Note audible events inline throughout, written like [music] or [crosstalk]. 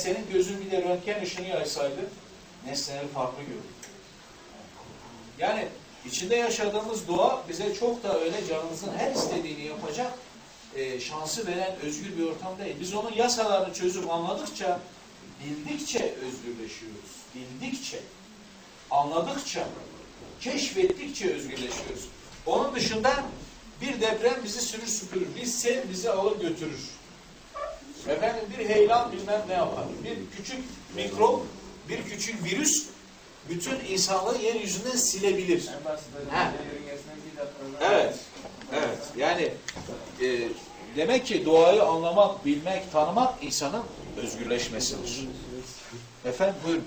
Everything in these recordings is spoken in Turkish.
senin gözün bir de röntgen ışını yaysaydı nesneleri farklı görürdün. Yani içinde yaşadığımız doğa bize çok da öyle canımızın her istediğini yapacak e, şansı veren özgür bir ortam değil. Biz onun yasalarını çözüp anladıkça, bildikçe özgürleşiyoruz. Bildikçe, anladıkça, keşfettikçe özgürleşiyoruz. Onun dışında bir deprem bizi sürür süpürür. Bir sel bizi alır götürür. Efendim bir heyelan bilmem ne yapar. Bir küçük mikrop, bir küçük virüs bütün insanlığı yeryüzünden silebilir. Ha. Evet. Evet. Yani e, demek ki doğayı anlamak, bilmek, tanımak insanın özgürleşmesidir. Efendim buyurun.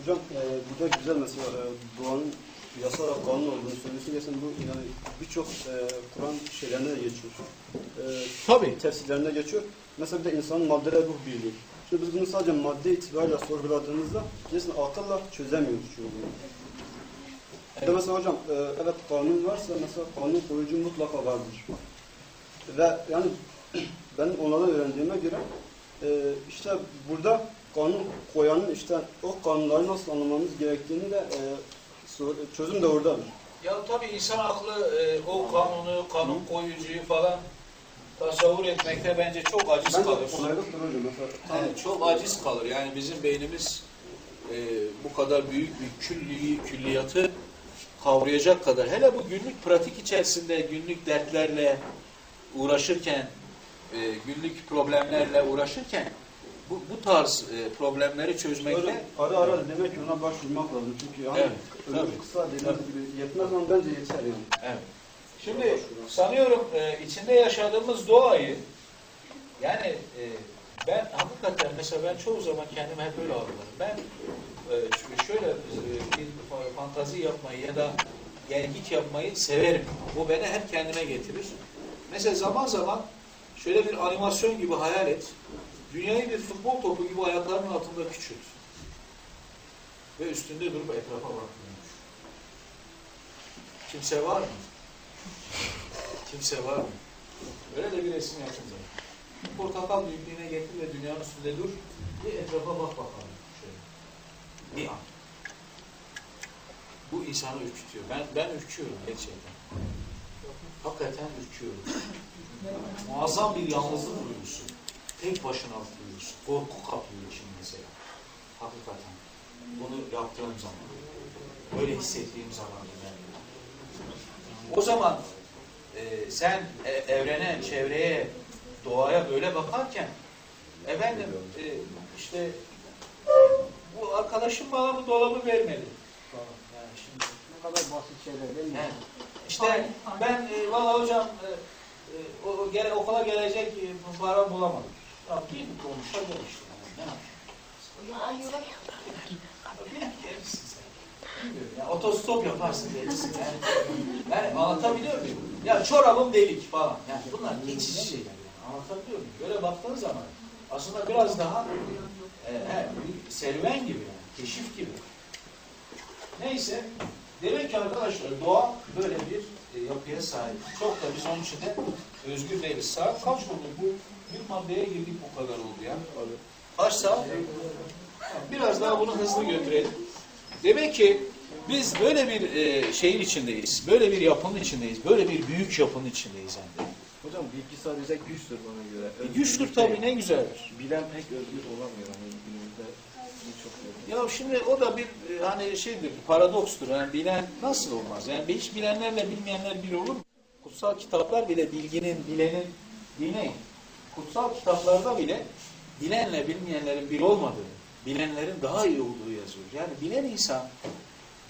Hocam e, burada güzel mesela e, doğanın yasa kanun olduğunu söylüyorsun. Gerçekten bu yani birçok e, Kur'an şeylerine de geçiyor. E, Tabii. tefsirlerine geçiyor. Mesela bir de insanın madde ve ruh birliği. Şimdi biz bunu sadece madde itibariyle sorguladığımızda gerçekten akılla çözemiyoruz çoğunu. Evet. Mesela hocam e, evet kanun varsa mesela kanun koyucu mutlaka vardır. Ve yani [clears throat] ben onlardan öğrendiğime göre e, işte burada kanun koyanın işte o kanunları nasıl anlamamız gerektiğini de e, çözüm de oradadır. Ya tabii insan aklı e, o kanunu, kanun koyucuyu falan tasavvur etmekte bence çok aciz Ben kalır. Evet, çok aciz kalır. Yani bizim beynimiz e, bu kadar büyük bir külliyi, külliyatı kavrayacak kadar. Hele bu günlük pratik içerisinde günlük dertlerle uğraşırken, e, günlük problemlerle uğraşırken bu, bu tarz e, problemleri çözmekte ara ara demek ki ona başvurmak lazım. Çünkü yani Evet, ömür tabii. kısa dediğiniz gibi yetmez ama bence yeter yani. Evet. Şimdi sanıyorum e, içinde yaşadığımız doğayı yani e, ben hakikaten mesela ben çoğu zaman kendimi hep öyle algılarım. Ben e, şöyle e, bir fa- fantazi yapmayı ya da gelgit yapmayı severim. Bu beni hep kendime getirir. Mesela zaman zaman şöyle bir animasyon gibi hayal et. Dünyayı bir futbol topu gibi ayaklarının altında küçült. Ve üstünde durup etrafa bakıyormuş. Kimse var mı? Kimse var mı? Öyle de bir resim yapın zaten. Portakal büyüklüğüne getir ve dünyanın üstünde dur. Bir etrafa bak bakalım. Şöyle. Bir an. Bu insanı ürkütüyor. Ben, ben ürküyorum gerçekten. Hakikaten ürküyorum. Muazzam bir yalnızlık duygusu. Tek başına duygusu. Korku kaplıyor şimdi mesela. Hakikaten. Bunu yaptığım zaman. Böyle hissettiğim zaman. Ben. O zaman e, sen e, evrene, çevreye, doğaya böyle bakarken efendim e, işte bu arkadaşım bana bu dolabı vermedi. Yani şimdi Ne kadar basit şeyler değil mi? He. işte ben e, valla hocam e, e, o, gele, okula gelecek e, para bulamadım. Ya git konuşa gel işte. Ne yapayım? Bir sen. Bilmiyorum ya, otostop yaparsın gelirsin yani. Yani anlatabiliyor muyum? Ya çorabım delik falan. Yani bunlar geçici şeyler yani. Anlatabiliyor muyum? Böyle baktığın zaman aslında biraz daha e, he, serüven gibi yani. Keşif gibi. Neyse. Demek ki arkadaşlar doğa böyle bir e, yapıya sahip. Çok da biz onun için de özgür değiliz. Saat kaç oldu? Bu bir maddeye girdik bu kadar oldu ya. Kaç saat? Biraz daha bunu hızlı götürelim. Demek ki biz böyle bir e, şeyin içindeyiz. Böyle bir yapının içindeyiz. Böyle bir büyük yapının içindeyiz hem de. Hocam bilgi sadece güçtür bana göre. E, güçtür tabii ne güzeldir. Bilen pek özgür olamıyor. Hani yerde. Ya şimdi o da bir e, hani şeydir, paradokstur. Yani bilen nasıl olmaz? Yani hiç bilenlerle bilmeyenler bir olur? Kutsal kitaplar bile bilginin, bilenin, dinleyin. Kutsal kitaplarda bile bilenle bilmeyenlerin bir olmadığı, bilenlerin daha iyi olduğu yazıyor. Yani bilen insan,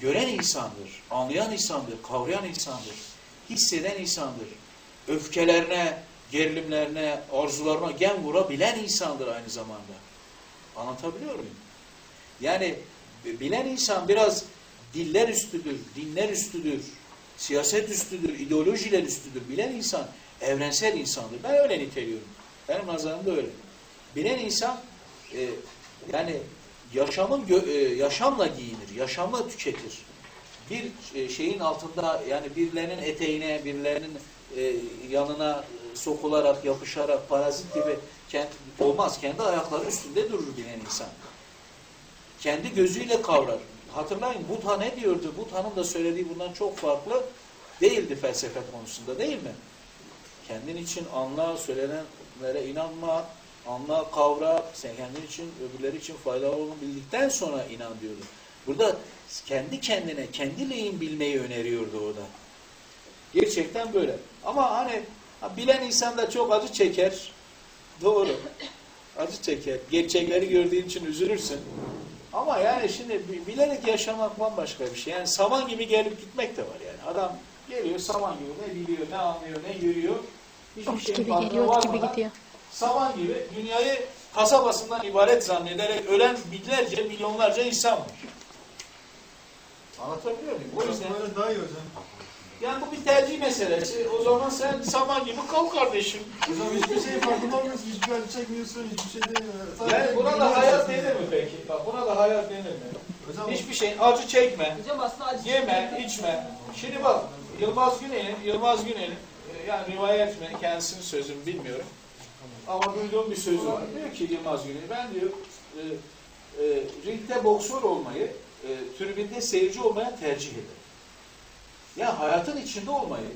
gören insandır, anlayan insandır, kavrayan insandır, hisseden insandır. Öfkelerine, gerilimlerine, arzularına gem vurabilen insandır aynı zamanda. Anlatabiliyor muyum? Yani bilen insan biraz diller üstüdür, dinler üstüdür, siyaset üstüdür, ideolojiler üstüdür. Bilen insan evrensel insandır. Ben öyle niteliyorum. Benim nazarımda öyle. Bilen insan e, yani yaşamın e, yaşamla giyinir, yaşamla tüketir. bir e, şeyin altında yani birilerinin eteğine, birilerinin e, yanına sokularak, yapışarak, parazit gibi kendi, olmaz. Kendi ayakları üstünde durur bilen insan. Kendi gözüyle kavrar. Hatırlayın Buddha ne diyordu? Buddha'nın da söylediği bundan çok farklı değildi felsefe konusunda değil mi? Kendin için anla, söylenenlere inanma, anla, kavra, sen kendin için, öbürleri için faydalı olduğunu bildikten sonra inan diyordu. Burada kendi kendine, kendi leyin bilmeyi öneriyordu orada. Gerçekten böyle. Ama hani ha, bilen insan da çok acı çeker. Doğru. Acı çeker. Gerçekleri gördüğün için üzülürsün. Ama yani şimdi bi- bilerek yaşamak bambaşka bir şey. Yani saman gibi gelip gitmek de var yani. Adam geliyor saman gibi ne biliyor, ne anlıyor, ne görüyor. Hiçbir Ot şeyin gibi geliyor, ot gibi gidiyor. Saman gibi dünyayı kasabasından ibaret zannederek ölen binlerce, milyonlarca insan var. Anlatabiliyor muyum? O yüzden Böyle daha iyi hocam. Yani bu bir tercih meselesi. O zaman sen saman gibi kal kardeşim. Hocam hiçbir şey farkında olmuyorsun, hiçbir acı çekmiyorsun, hiçbir şey değil. Yani buna da hayat denir mi peki? Bak buna da hayat denir mi? Hocam Hiçbir şeyin acı çekme, Hocam aslında acı yeme, içme. Şimdi bak Yılmaz Güney'in, Yılmaz Güney'in e, yani rivayet mi kendisinin sözünü bilmiyorum. Ama duyduğum bir sözü var. Diyor ki Yılmaz Güney ben diyor e, e, ringde boksör olmayı, e, tribünde seyirci olmaya tercih ederim. Yani hayatın içinde olmayı,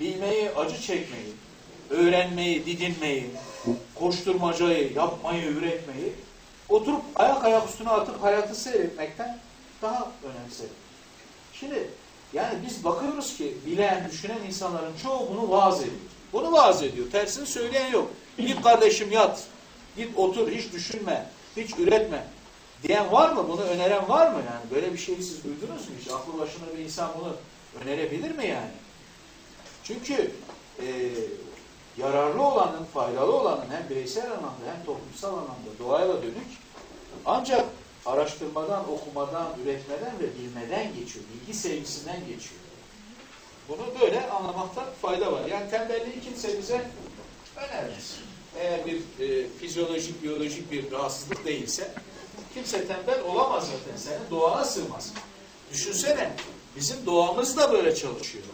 bilmeyi, acı çekmeyi, öğrenmeyi, didinmeyi, koşturmacayı, yapmayı, üretmeyi oturup ayak ayak üstüne atıp hayatı seyretmekten daha önemserim. Şimdi yani biz bakıyoruz ki bilen, düşünen insanların çoğu bunu vaaz ediyor. Bunu vaaz ediyor. Tersini söyleyen yok. Git kardeşim yat. Git otur, hiç düşünme, hiç üretme. Diyen var mı? Bunu öneren var mı? Yani böyle bir şeyi siz duydunuz mu hiç? Aklı başında bir insan bunu önerebilir mi yani? Çünkü e, yararlı olanın, faydalı olanın hem bireysel anlamda hem toplumsal anlamda doğaya dönük ancak araştırmadan, okumadan, üretmeden ve bilmeden geçiyor. Bilgi sevgisinden geçiyor. Bunu böyle anlamakta fayda var. Yani tembelliği kimse bize önermez. Eğer bir e, fizyolojik, biyolojik bir rahatsızlık değilse kimse tembel olamaz zaten. Senin doğana sığmaz. Düşünsene bizim doğamız da böyle çalışıyor.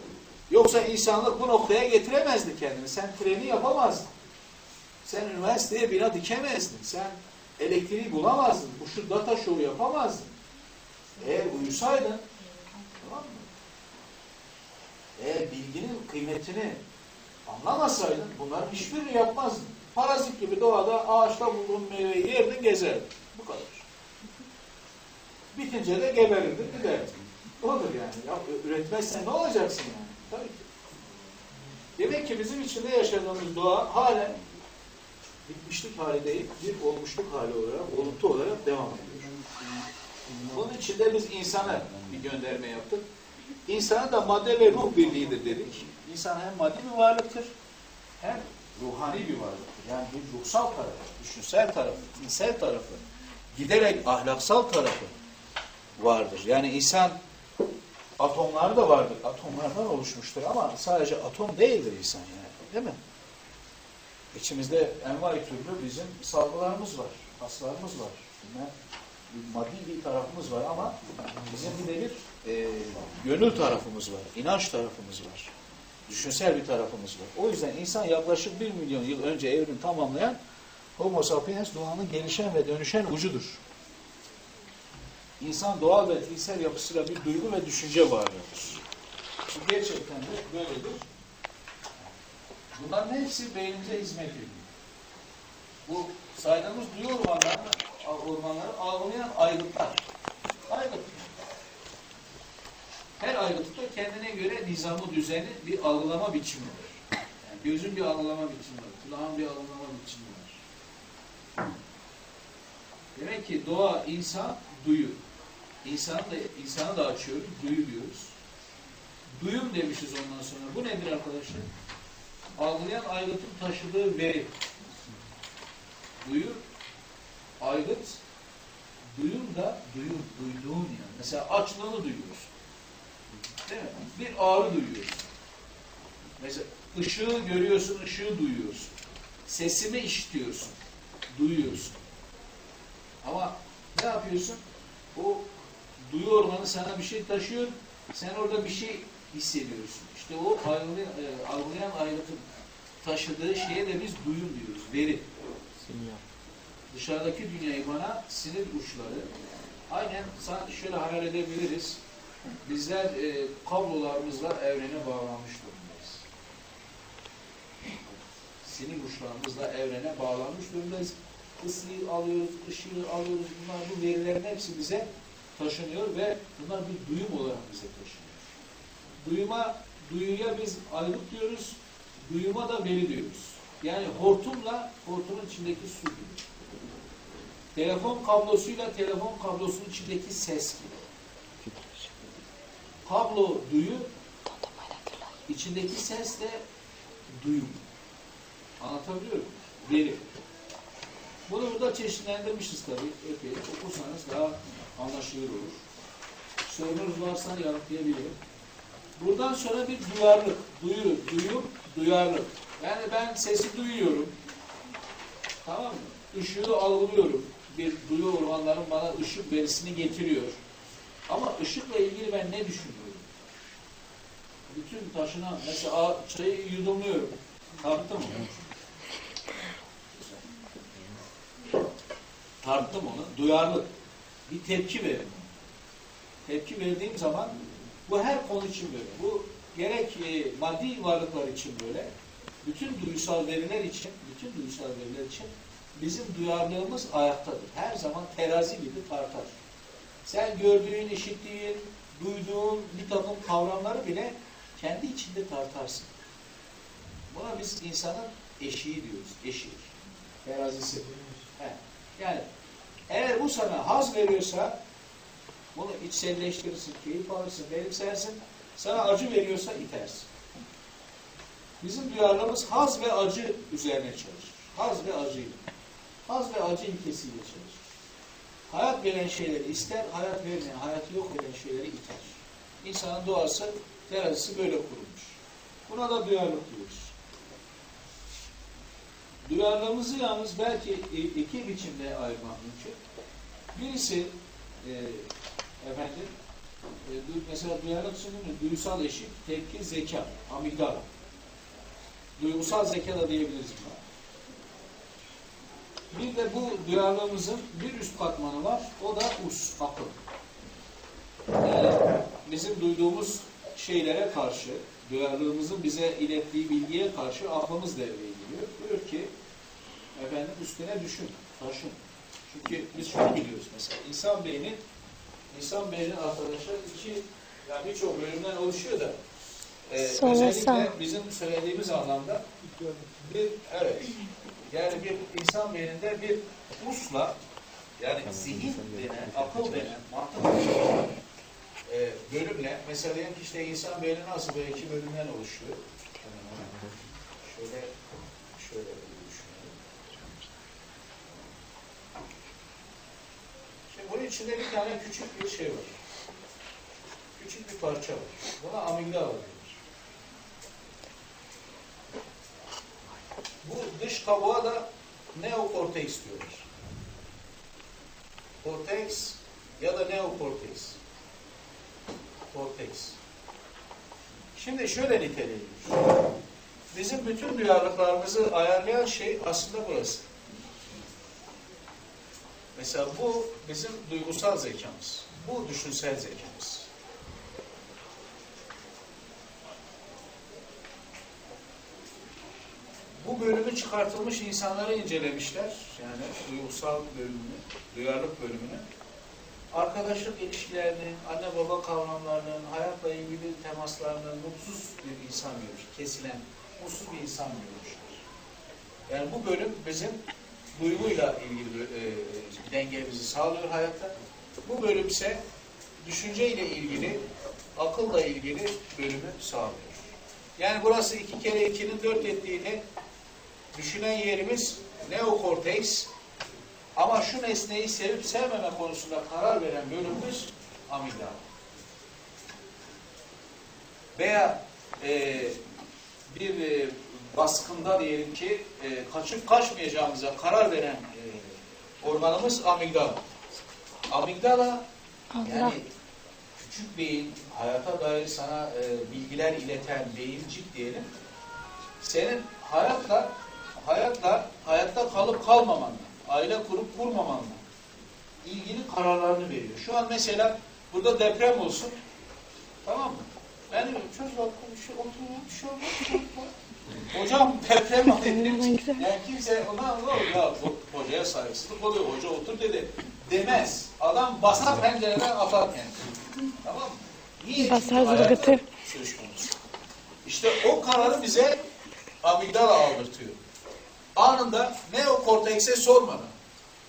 Yoksa insanlık bu noktaya getiremezdi kendini. Sen treni yapamazdın. Sen üniversiteye bina dikemezdin. Sen elektriği bulamazdın. Bu şu data show yapamazdın. Eğer uyusaydın tamam mı? Eğer bilginin kıymetini anlamasaydın bunların hiçbirini yapmazdın. Parazit gibi doğada ağaçta bulduğun meyveyi yerdin gezerdin. Bu kadar. Bitince de geberirdin giderdin. Odur yani. Ya, üretmezsen ne olacaksın yani? Tabii ki. Demek ki bizim içinde yaşadığımız doğa halen bitmişlik hali değil, bir olmuşluk hali olarak, oluntu olarak devam ediyor. Bunun içinde biz insana bir gönderme yaptık. İnsanın da madde ve ruh birliğidir dedik. İnsan hem maddi bir varlıktır, hem ruhani bir varlıktır. Yani bir ruhsal tarafı, düşünsel tarafı, tinsel tarafı, giderek ahlaksal tarafı vardır. Yani insan atomlar da vardır. Atomlardan oluşmuştur ama sadece atom değildir insan yani. Değil mi? İçimizde envai türlü bizim salgılarımız var, haslarımız var. Bunlar bir maddi bir tarafımız var ama bizim bir de bir e, gönül tarafımız var, inanç tarafımız var. Düşünsel bir tarafımız var. O yüzden insan yaklaşık bir milyon yıl önce evrim tamamlayan Homo sapiens doğanın gelişen ve dönüşen ucudur. İnsan doğal ve fiziksel yapısıyla bir duygu ve düşünce varlığıdır. Bu gerçekten de böyledir. Bunların hepsi beynimize hizmet ediyor. Bu saydığımız duyu ormanları, ormanları algılayan aygıtlar. Aygıt. Her aygıtın da kendine göre nizamı, düzeni, bir algılama biçimi var. Yani gözün bir algılama biçimi var, kulağın bir algılama biçimi var. Demek ki doğa, insan, duyu. İnsanı da, insanı da açıyoruz, duyu diyoruz. Duyum demişiz ondan sonra. Bu nedir arkadaşlar? Algılayan aygıtın taşıdığı veri. Duyu, aygıt, duyum da duyum, duyduğun yani. Mesela açlığını duyuyorsun. Değil mi? Bir ağrı duyuyorsun. Mesela ışığı görüyorsun, ışığı duyuyorsun. Sesimi işitiyorsun, duyuyorsun. Ama ne yapıyorsun? O duyu ormanı sana bir şey taşıyor, Sen orada bir şey hissediyorsun. İşte o algılayan, e, algılayan aygıtın taşıdığı şeye de biz duyum diyoruz. Veri. Dışarıdaki dünyayı bana sinir uçları aynen şöyle hayal edebiliriz. Bizler e, kablolarımızla evrene bağlanmış durumdayız. Sinir uçlarımızla evrene bağlanmış durumdayız. Isıyı alıyoruz, ışığı alıyoruz. Bunlar bu verilerin hepsi bize taşınıyor ve bunlar bir duyum olarak bize taşınıyor. Duyuma, duyuya biz aygıt diyoruz, duyuma da veri diyoruz. Yani hortumla hortumun içindeki su gibi. Telefon kablosuyla telefon kablosunun içindeki ses gibi. Kablo duyu, içindeki ses de duyum. Anlatabiliyor muyum? Veri. Bunu burada çeşitlendirmişiz tabii. Epey okursanız daha anlaşılır olur. Sorunuz varsa yanıtlayabilirim. Buradan sonra bir duyarlılık. Duyu, duyum, duyarlılık. Yani ben sesi duyuyorum. Tamam mı? Işığı algılıyorum. Bir duyu organlarım bana ışık verisini getiriyor. Ama ışıkla ilgili ben ne düşünüyorum? Bütün taşına, mesela çayı yudumluyorum. Tarttım mı? Tarttım onu. Duyarlı. Bir tepki veririm. Tepki verdiğim zaman bu her konu için böyle. Bu gerek e, maddi varlıklar için böyle. Bütün duysal veriler için, bütün duysal veriler için bizim duyarlılığımız ayaktadır. Her zaman terazi gibi tartar. Sen gördüğün, işittiğin, duyduğun bir takım kavramları bile kendi içinde tartarsın. Buna biz insanın eşiği diyoruz. Eşik. Terazisi. He. Yani eğer bu sana haz veriyorsa bunu içselleştirirsin, keyif alırsın, benimsersin. Sana acı veriyorsa itersin. Bizim duyarlılığımız haz ve acı üzerine çalışır. Haz ve acıyla. Haz ve acı ilkesiyle çalışır. Hayat veren şeyleri ister, hayat vermeyen, hayatı yok eden şeyleri iter. İnsanın doğası, terazisi böyle kurulmuş. Buna da duyarlılık diyoruz. Duyarlılığımızı yalnız belki iki biçimde ayırmak mümkün. Birisi e, efendim e, mesela duyarlılık sınırı duysal eşik, tepki, zeka, amigdala. Duygusal zeka da diyebiliriz buna. Bir de bu duyarlılığımızın bir üst katmanı var. O da us, akıl. Yani bizim duyduğumuz şeylere karşı, duyarlılığımızın bize ilettiği bilgiye karşı aklımız devreye giriyor. Diyor ki, efendim üstüne düşün, taşın. Çünkü biz şunu biliyoruz mesela, insan beyni, insan beyni arkadaşlar iki, yani birçok bölümden oluşuyor da, e, özellikle sağ. bizim söylediğimiz anlamda bir, evet, yani bir insan beyninde bir usla, yani zihin denen, akıl denen, mantık denen e, bölümle, mesela diyelim ki işte insan beyni nasıl böyle iki bölümden oluşuyor. Şöyle, şöyle bir düşünelim. Şimdi bunun içinde bir tane küçük bir şey var. Küçük bir parça var. Buna amigdala denir. Bu dış kabuğa da neokorteks diyorlar. Korteks ya da neokorteks. Korteks. Şimdi şöyle niteleyebiliriz. Bizim bütün duyarlılıklarımızı ayarlayan şey aslında burası. Mesela bu bizim duygusal zekamız. Bu düşünsel zekamız. Bu bölümü çıkartılmış insanları incelemişler. Yani duygusal bölümünü, duyarlılık bölümünü. Arkadaşlık ilişkilerinin, anne baba kavramlarının, hayatla ilgili temaslarının mutsuz bir insan görmüş. Kesilen, mutsuz bir insan görmüşler. Yani bu bölüm bizim duyguyla ilgili e, dengemizi sağlıyor hayatta. Bu bölüm ise düşünceyle ilgili, akılla ilgili bölümü sağlıyor. Yani burası iki kere ikinin dört ettiğini düşünen yerimiz neokorteks ama şu nesneyi sevip sevmeme konusunda karar veren bölümümüz amigdala. Veya e, bir e, baskında diyelim ki e, kaçıp kaçmayacağımıza karar veren e, organımız amigdala. Amigdala Allah. yani küçük beyin, hayata dair sana e, bilgiler ileten beyincik diyelim. Senin hayatla, hayatla, hayatta kalıp kalmamanla, aile kurup kurmamanla ilgili kararlarını veriyor. Şu an mesela burada deprem olsun. Tamam mı? Ben de çocuklar konuşuyor, oturuyor, bir şey olmaz. Hocam deprem. Yani kimse ona ne ya hocaya saygısızlık oluyor. Hoca otur dedi. Demez. Adam basar pencereden atar kendini. Tamam mı? Niye? Basar zırgıtı. Söz konusu. İşte o kararı bize amigdala aldırtıyor. Anında neokortekse sormadan,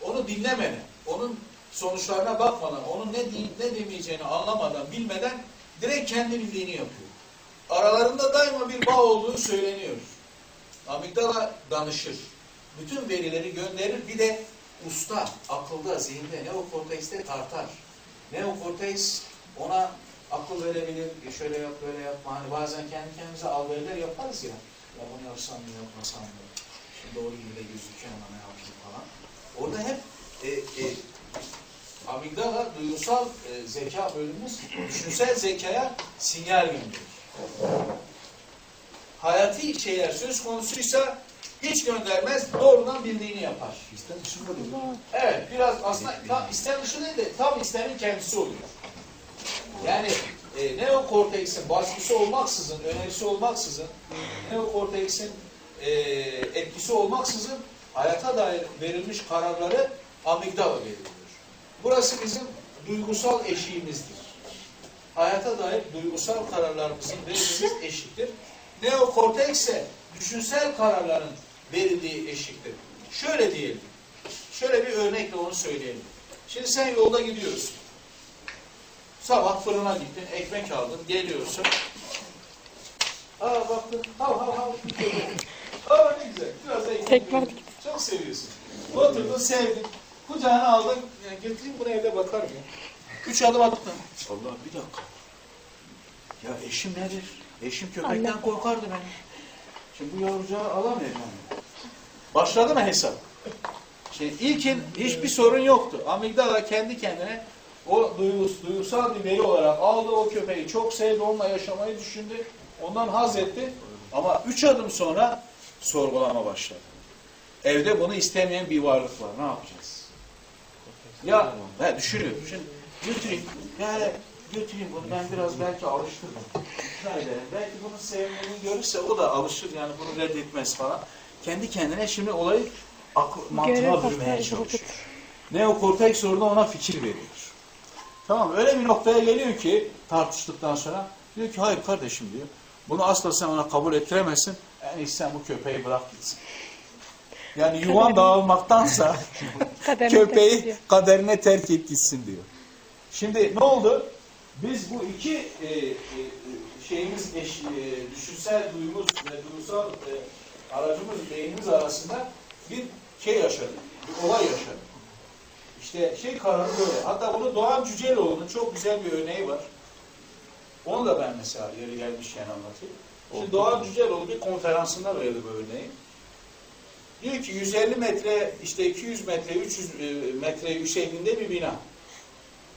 onu dinlemeden, onun sonuçlarına bakmadan, onun ne deyip ne demeyeceğini anlamadan, bilmeden direkt kendi bildiğini yapıyor. Aralarında daima bir bağ olduğu söyleniyor. Amigdala danışır. Bütün verileri gönderir. Bir de usta, akılda, zihinde, neokortekste tartar. Neokorteks ona akıl verebilir, "E şöyle yap, böyle yapma. Hani bazen kendi kendimize alveriler yaparız ya. Ya bunu yapsam mı, yapmasam mı? Şimdi doğru gibi de gözüküyor ama ne yapayım falan. Orada hep e, e, amigdala duygusal e, zeka bölümümüz düşünsel zekaya sinyal gönderir. Hayati şeyler söz konusuysa hiç göndermez, doğrudan bildiğini yapar. İster misin böyle? Evet, biraz aslında tam istem dışı değil de tam istemin kendisi oluyor. Yani e, neokorteksin baskısı olmaksızın, önerisi olmaksızın, neokorteksin e, etkisi olmaksızın hayata dair verilmiş kararları amigdala veriliyor. Burası bizim duygusal eşiğimizdir. Hayata dair duygusal kararlarımızın verildiğimiz eşiktir. Neokorteks ise düşünsel kararların verildiği eşiktir. Şöyle diyelim. Şöyle bir örnekle onu söyleyelim. Şimdi sen yolda gidiyorsun. Sabah fırına gittin, ekmek aldın, geliyorsun. Aa baktın, hav hav hav. Aa ne güzel, biraz da ekmek Tekrar. Çok seviyorsun. Oturdun, sevdin. Kucağına aldın, ya götüreyim bunu evde bakar mı? Üç adım attın. Allah bir dakika. Ya eşim nedir? Eşim köpekten korkardı benim. Şimdi bu yavrucağı alamayacağım. ben. Başladı mı hesap? Şimdi ilkin hiçbir sorun yoktu. Amigdala kendi kendine o duygus, duygusal bir veri olarak aldı o köpeği. Çok sevdi, onunla yaşamayı düşündü. Ondan haz etti. Ama üç adım sonra sorgulama başladı. Evde bunu istemeyen bir varlık var. Ne yapacağız? Ya he, düşünüyor. Şimdi götüreyim. Yani götüreyim bunu. Ben biraz belki alıştırdım. İkna ederim. Belki bunu sevmediğini görürse o da alışır. Yani bunu reddetmez falan. Kendi kendine şimdi olayı akıl, mantığına pasları çalışıyor. Neokorteks orada ona fikir veriyor. Tamam öyle bir noktaya geliyor ki tartıştıktan sonra diyor ki hayır kardeşim diyor. Bunu asla sen ona kabul ettiremezsin. En iyisi sen bu köpeği bırak gitsin. Yani yuvan dağılmaktansa [laughs] köpeği kaderine terk et gitsin diyor. Şimdi ne oldu? Biz bu iki e, e, şeyimiz eş, e, düşünsel duyumuz ve duygusal e, aracımız, beynimiz arasında bir şey yaşadık. Bir olay yaşadık. İşte şey kararı böyle. Hatta bunu Doğan Cüceloğlu'nun çok güzel bir örneği var. Onu da ben mesela yeri gelmişken anlatayım. Şimdi Doğan Cüceloğlu bir konferansında verdi bu örneği. Diyor ki 150 metre, işte 200 metre, 300 metre yüksekliğinde bir bina.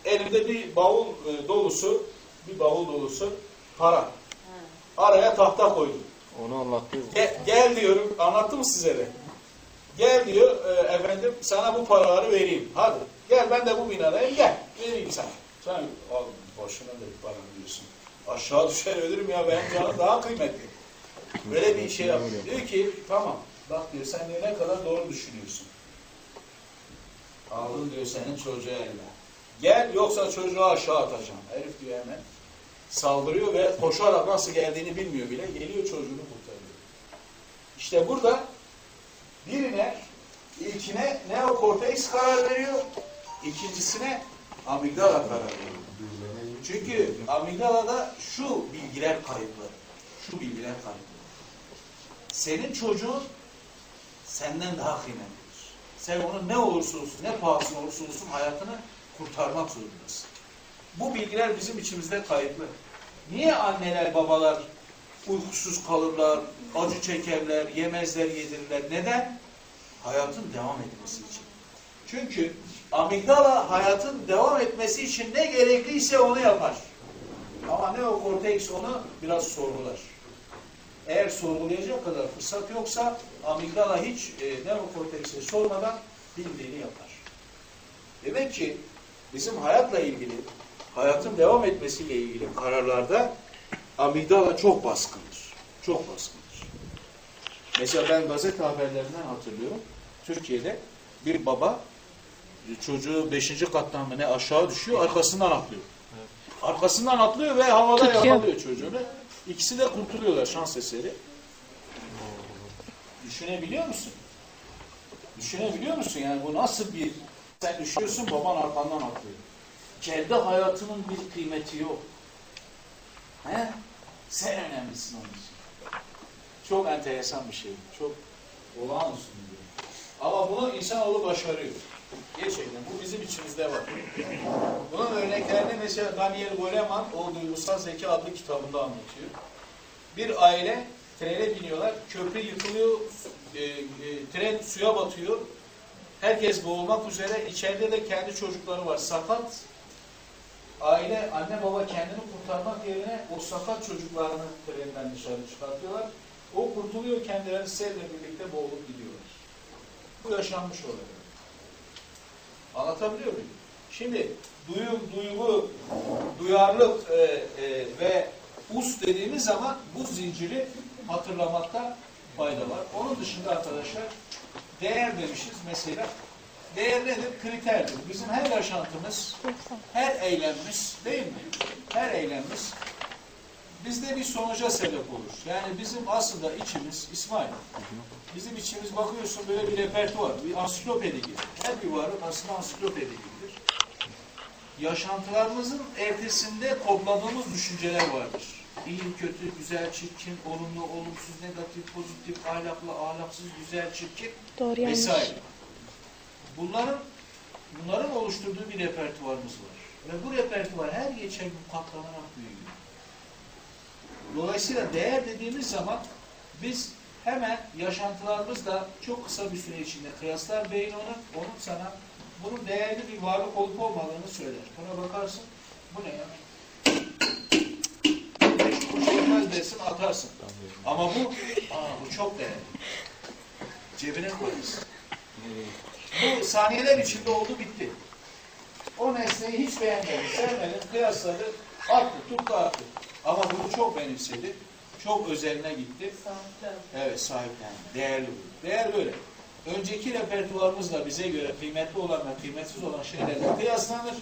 Elimde bir bavul e, dolusu, bir bavul dolusu para. Araya tahta koydum. Onu anlattı. Gel, gel diyorum, anlattım mı size de? Gel diyor, e, efendim sana bu paraları vereyim. Hadi gel ben de bu binadayım, gel vereyim sana. Sen al boşuna da bir para diyorsun. Aşağı düşer ölürüm ya benim canım daha kıymetli. Böyle bir şey yapıyor. Diyor ki tamam bak diyor sen diyor ne kadar doğru düşünüyorsun. Aldın diyor senin çocuğa eline. Gel yoksa çocuğu aşağı atacağım. Herif diyor hemen saldırıyor ve koşarak nasıl geldiğini bilmiyor bile. Geliyor çocuğunu kurtarıyor. İşte burada birine ilkine neokorteks karar veriyor. ikincisine amigdala karar veriyor. Çünkü amigdalada şu bilgiler kayıtlı. Şu bilgiler kayıtlı. Senin çocuğun senden daha kıymetlidir. Sen onun ne olursa olsun, ne pahasına olursa olsun hayatını kurtarmak zorundasın. Bu bilgiler bizim içimizde kayıtlı. Niye anneler, babalar uykusuz kalırlar, acı çekerler, yemezler, yedirirler? Neden? Hayatın devam etmesi için. Çünkü amigdala hayatın devam etmesi için ne gerekliyse onu yapar. Ama neokorteks onu biraz sorgular. Eğer sorgulayacak kadar fırsat yoksa amigdala hiç e, neokortekse sormadan bildiğini yapar. Demek ki bizim hayatla ilgili, hayatın devam etmesiyle ilgili kararlarda amigdala çok baskındır. Çok baskındır. Mesela ben gazete haberlerinden hatırlıyorum. Türkiye'de bir baba çocuğu beşinci kattan mı ne aşağı düşüyor, arkasından atlıyor. Arkasından atlıyor ve havada Tutuyor. yakalıyor çocuğunu. İkisi de kurtuluyorlar şans eseri. Düşünebiliyor musun? Düşünebiliyor musun? Yani bu nasıl bir... Sen düşüyorsun, baban arkandan atlıyor. Kendi hayatının bir kıymeti yok. He? Sen önemlisin onun için. Çok enteresan bir şey. Çok olağanüstü bir durum. Ama bunu insanoğlu başarıyor. Gerçekten. Bu bizim içimizde var. Bunun örneklerini mesela Daniel Goleman o Duygusal Zeka adlı kitabında anlatıyor. Bir aile trene biniyorlar. Köprü yıkılıyor. e, e, tren suya batıyor. Herkes boğulmak üzere. İçeride de kendi çocukları var. Sakat. Aile, anne baba kendini kurtarmak yerine o sakat çocuklarını trenden dışarı çıkartıyorlar. O kurtuluyor kendileri selle birlikte boğulup gidiyorlar. Bu yaşanmış oluyor. Anlatabiliyor muyum? Şimdi duyu, duygu, duyarlılık e, e, ve us dediğimiz zaman bu zinciri hatırlamakta fayda var. Onun dışında arkadaşlar değer demişiz mesela. Değer nedir? Kriterdir. Bizim her yaşantımız, her eylemimiz değil mi? Her eylemimiz bizde bir sonuca sebep olur. Yani bizim aslında içimiz, İsmail, bizim içimiz bakıyorsun böyle bir repertuar, bir ansiklopedi gibi. Her bir varlık aslında ansiklopedi gibidir. Yaşantılarımızın ertesinde kodladığımız düşünceler vardır. İyi, kötü, güzel, çirkin, olumlu, olumsuz, negatif, pozitif, ahlaklı, ahlaksız, güzel, çirkin Doğru yanlış. vesaire. Bunların bunların oluşturduğu bir repertuarımız var. Ve bu repertuar her geçen gün katlanarak büyüyor. Dolayısıyla değer dediğimiz zaman biz hemen yaşantılarımızla çok kısa bir süre içinde kıyaslar beyin onu, onun sana bunun değerli bir varlık olup olmadığını söyler. Buna bakarsın, bu ne ya? Olmaz desin atarsın. Ama bu, aa, bu çok değerli. Cebine koyarsın. Bu saniyeler içinde oldu bitti. O nesneyi hiç beğenmedi, sevmedi, kıyasladı, attı, tuttu attı. Ama bunu çok benimsedi, çok özeline gitti. Evet sahiplendi, değerli bu. Değer böyle. Önceki repertuarımızla bize göre kıymetli olan ve kıymetsiz olan şeylerle kıyaslanır.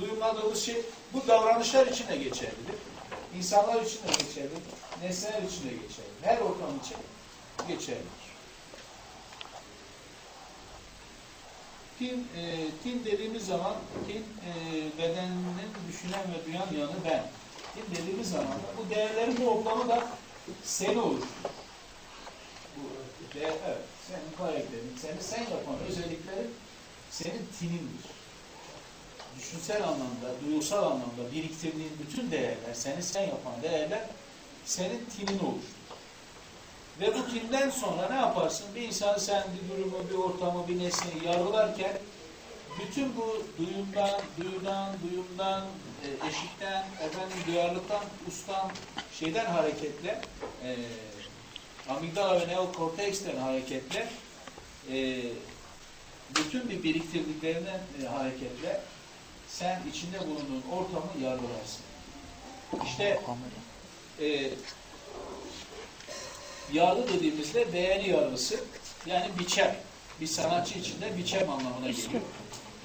Duyumladığımız şey bu davranışlar için de geçerlidir. İnsanlar için de geçerlidir. Nesneler için de geçerlidir. Her ortam için geçerlidir. Tin, e, tin dediğimiz zaman tin e, bedeninin düşünen ve duyan yanı ben. Tin dediğimiz zaman bu değerlerin toplamı da seni oluşturur. Bu değer, evet, senin karakterin, seni sen yapan özelliklerin senin tinindir. Düşünsel anlamda, duygusal anlamda biriktirdiğin bütün değerler, seni sen yapan değerler senin tinin oluşturur. Ve bu tinden sonra ne yaparsın? Bir insan sen bir durumu, bir ortamı, bir nesneyi yargılarken bütün bu duyumdan, duyudan, duyumdan, e, eşikten, efendim duyarlılıktan, ustan, şeyden hareketle, e, amigdala ve neokorteksten hareketle, e, bütün bir biriktirdiklerinden e, hareketle sen içinde bulunduğun ortamı yargılarsın. İşte e, yargı dediğimizde beğeni yargısı yani biçem. Bir sanatçı için de biçem anlamına geliyor.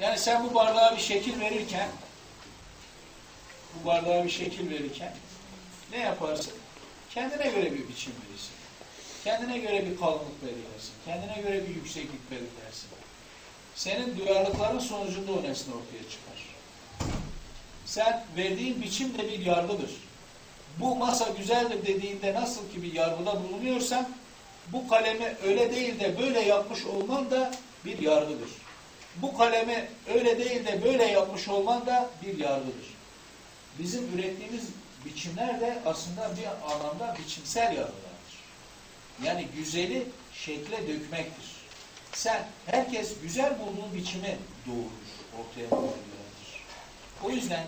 Yani sen bu bardağa bir şekil verirken bu bardağa bir şekil verirken ne yaparsın? Kendine göre bir biçim verirsin. Kendine göre bir kalınlık belirlersin. Kendine göre bir yükseklik belirlersin. Senin duyarlılıkların sonucunda o nesne ortaya çıkar. Sen verdiğin biçim de bir yargıdır bu masa güzeldir dediğinde nasıl ki bir yargıda bulunuyorsan bu kalemi öyle değil de böyle yapmış olman da bir yargıdır. Bu kalemi öyle değil de böyle yapmış olman da bir yargıdır. Bizim ürettiğimiz biçimler de aslında bir anlamda biçimsel yargılardır. Yani güzeli şekle dökmektir. Sen herkes güzel bulduğu biçimi doğurur, ortaya koyar. O yüzden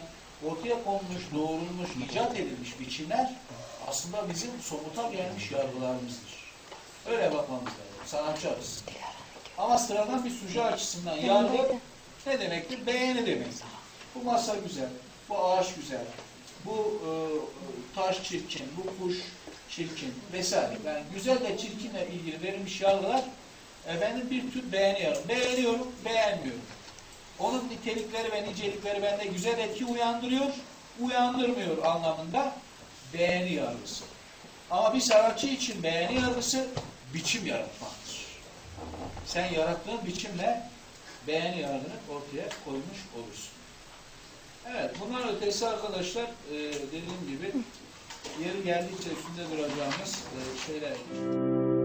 ortaya konmuş, doğrulmuş, icat edilmiş biçimler aslında bizim somuta gelmiş yargılarımızdır. Öyle bakmamız lazım. Sanatçı açısından. Ama sıradan bir sucu açısından yargı ne demektir? Beğeni demektir. Bu masa güzel, bu ağaç güzel, bu e, taş çirkin, bu kuş çirkin vesaire. Yani güzel ve çirkinle ilgili verilmiş yargılar efendim bir tür beğeni yargı. Beğeniyorum, beğenmiyorum. Onun nitelikleri ve nicelikleri bende güzel etki uyandırıyor, uyandırmıyor anlamında beğeni yargısı. Ama bir sanatçı için beğeni yargısı biçim yaratmaktır. Sen yarattığın biçimle beğeni yargını ortaya koymuş olursun. Evet, bunlar ötesi arkadaşlar e, dediğim gibi yeri geldikçe üstünde duracağımız e, şeyler.